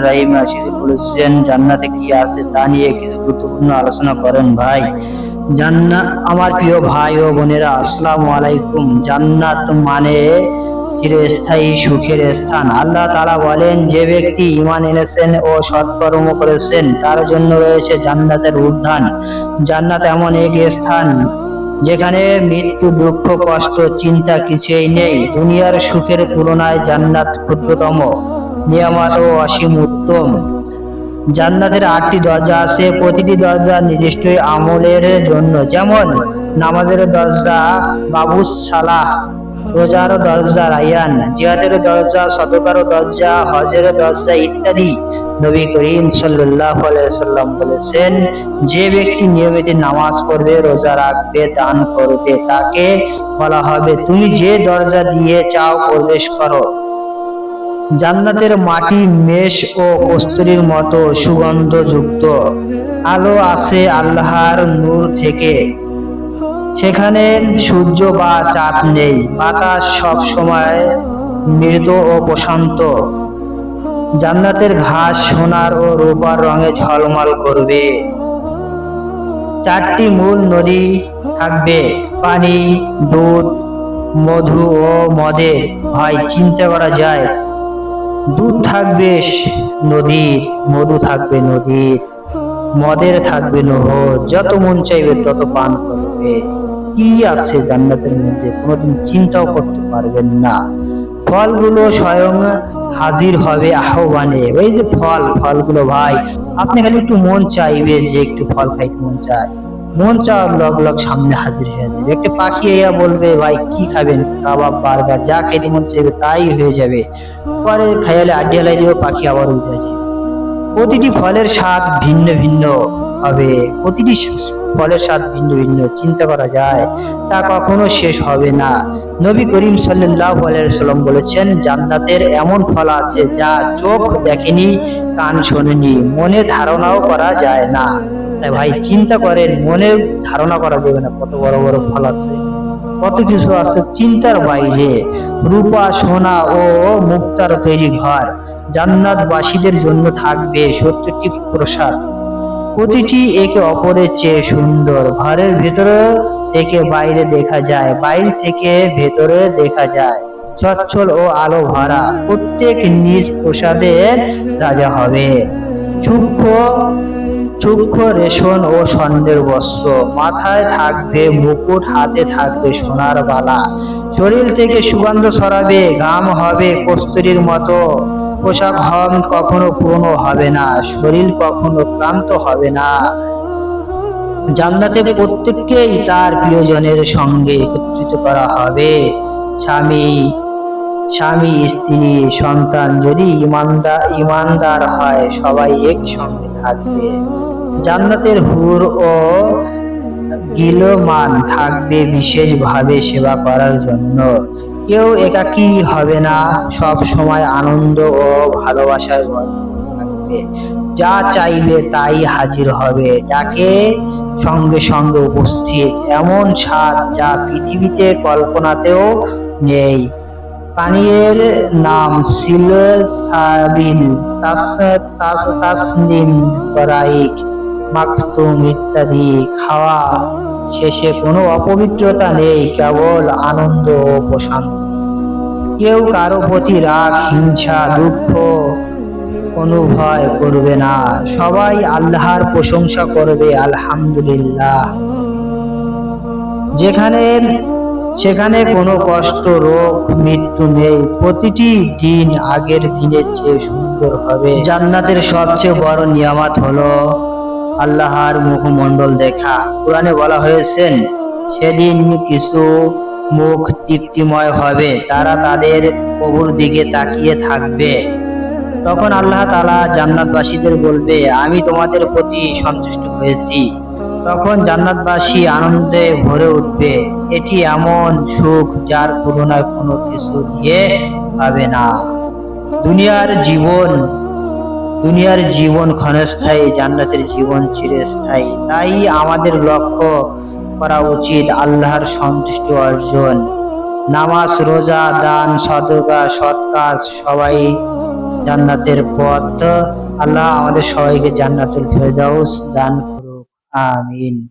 রহিম। জান্নাতে কি আছে তা নিয়ে গুরুত্বপূর্ণ আলোচনা করেন ভাই। জান্নাত, আমার প্রিয় ভাই ও বোনেরা জান্নাত মানে চিরস্থায়ী সুখের স্থান। আল্লাহ তাআলা বলেন, যে ব্যক্তি ঈমান এনেছেন ও সৎকর্ম করেছেন, তার জন্য রয়েছে জান্নাতের উদ্যান। জান্নাত এমন এক স্থান যেখানে মৃত্যু, দুঃখ, কষ্ট, চিন্তা কিছুই নেই। দুনিয়ার সুখের তুলনায় জান্নাত ক্ষুদ্রতম, নিয়ামত ও অসীম উত্তম। জান্নাতের আটটি দরজা আছে। প্রতিটি দরজা নির্দিষ্ট আমলের জন্য। যেমন নামাজের দরজা, বাবুস সালাহ রোজার দরজা, রায়ান জিহাদের দরজা, সদকার দরজা, হজের দরজা ইত্যাদি নবী করিম আলাইহি সাল্লাম বলেছেন, যে ব্যক্তি নিয়মিত নামাজ পড়বে, রোজা রাখবে, দান করবে, তাকে বলা হবে, তুমি যে দরজা দিয়ে চাও, প্রবেশ করো। জান্নাতের মাটি মেষ ও কস্তুরীর মতো সুগন্ধযুক্ত আলো আছে আল্লাহর নূর থেকে। সেখানে সূর্য বা চাঁদ নেই। বাতাস সব সময় মৃদু ও প্রশান্ত। জান্নাতের ঘাস, সোনার ও রূপার রঙে ঝলমল করবে। চারটি মূল নদী থাকবে। পানি, দুধ, মধু ও মদে। ভাই, চিন্তা করা যায়। দুধ থাকবে নদীর মধু থাকবে নদীর মদের থাকবে নহর। যত মন চাইবে তত পান করবে। কি আছে জান্নাতের মধ্যে? কোনোদিন চিন্তাও করতে পারবেন না। ফলগুলো স্বয়ং হাজির হবে আহ্বানে। ওই যে ফল, ফলগুলো ভাই, আপনি খালি একটু মন চাইবে যে একটু ফল খাইতে মন চায়। মন চাওয়ার লগ লগ সামনে হাজির হয়ে যাবে। একটা পাখি এয়া বলবে, ভাই, কি খাবেন? কাবাব বার্গার, যা খাইতে মন চাইবে তাই হয়ে যাবে। পরে খাইলে আড্ডি লাই দিয়েও পাখি আবার উঠে যাবে প্রতিটি ফলের স্বাদ ভিন্ন ভিন্ন। হবে। প্রতিটি ফলের স্বাদ ভিন্ন ভিন্ন, চিন্তা করা যায়, তা কখনো শেষ হবে না। নবী করিম সাল্লাল্লাহু আলাইহি সাল্লাম বলেছেন, জান্নাতের এমন ফল আছে যা চোখ দেখেনি, কান শোনেনি মনে ধারণাও করা যায় না। তাই ভাই, চিন্তা করেন মনে ধারণা করা যাবে না, কত বড় বড় ফল আছে, কত কিছু আছে চিন্তার বাইরে। রূপা, সোনা ও মুক্তার তৈরি ঘর, জান্নাতবাসীদের জন্য থাকবে সত্তরটি প্রসাদ। প্রতিটি একে অপরের চেয়ে সুন্দর। ঘরের ভেতরে থেকে বাইরে দেখা যায় বাইরে থেকে ভেতরে দেখা যায়। সচ্ছল ও আলো ভরা প্রত্যেক নিজ প্রসাদের রাজা হবে। সূক্ষ্ম সূক্ষ্ম রেশন ও স্বর্ণের বস্ত্র মাথায় থাকবে মুকুট হাতে থাকবে সোনার বালা। শরীর থেকে সুগন্ধ ছড়াবে ঘাম হবে কস্তুরীর মতো। পোশাক হন কখনো পুরনো হবে না, শরীর কখনো ক্লান্ত হবে না। জান্নাতে প্রত্যেককেই তার প্রিয়জনের সঙ্গে একত্রিত করা হবে। স্বামী স্বামী, স্ত্রী, সন্তান যদি ইমানদার ইমানদার হয়, সবাই একসঙ্গে থাকবে। জান্নাতের হুর ও গিলমান থাকবে বিশেষভাবে সেবা করার জন্য। কেউ একাকী হবে না? সব সময় আনন্দ ও ভালোবাসার থাকবে। যা চাইবে তাই হাজির হবে। যাকে সঙ্গে সঙ্গে উপস্থিত এমন স্বাদ যা পৃথিবীতে কল্পনাতেও নেই। পানীয়ের নাম ছিল সাবিল তাস- তাস- তাসনিম করাইক মাকতুম ইত্যাদি। খাওয়া শেষে কোনো অপবিত্রতা নেই, কেবল আনন্দ ও প্রশান্তি। কেউ কারও প্রতি রাগ, হিংসা, দুঃখ অনুভয় করবে না। সবাই আল্লাহর প্রশংসা করবে, আলহামদুলিল্লাহ। যেখানে, সেখানে কোনো কষ্ট, রোগ, মৃত্যু নেই। প্রতিটি দিন আগের দিনের চেয়ে সুন্দর হবে। জান্নাতের সবচেয়ে বড় নিয়ামত হলো আল্লাহর মুখমণ্ডল দেখা। কোরআনে বলা হয়েছেন সেদিন কিছু মুখ তৃপ্তিময় হবে, তারা তাদের প্রভুর দিকে তাকিয়ে থাকবে। তখন আল্লাহ তাআলা জান্নাতবাসীদের বলবে, আমি তোমাদের প্রতি সন্তুষ্ট হয়েছি। তখন জান্নাতবাসী আনন্দে ভরে উঠবে, এটি এমন সুখ যার তুলনায় কোনো কিছু দিয়ে পাবে না। দুনিয়ার জীবন দুনিয়ার জীবন ক্ষণস্থায়ী, জান্নাতের জীবন চিরস্থায়ী। তাই আমাদের লক্ষ্য করা উচিত আল্লাহর সন্তুষ্ট অর্জন। নামাজ, রোজা, দান, সদকা, সৎ কাজ সবাই জান্নাতের পথ। আল্লাহ আমাদের সবাইকে জান্নাতুল ফেরদাউস দান করুক। আমিন।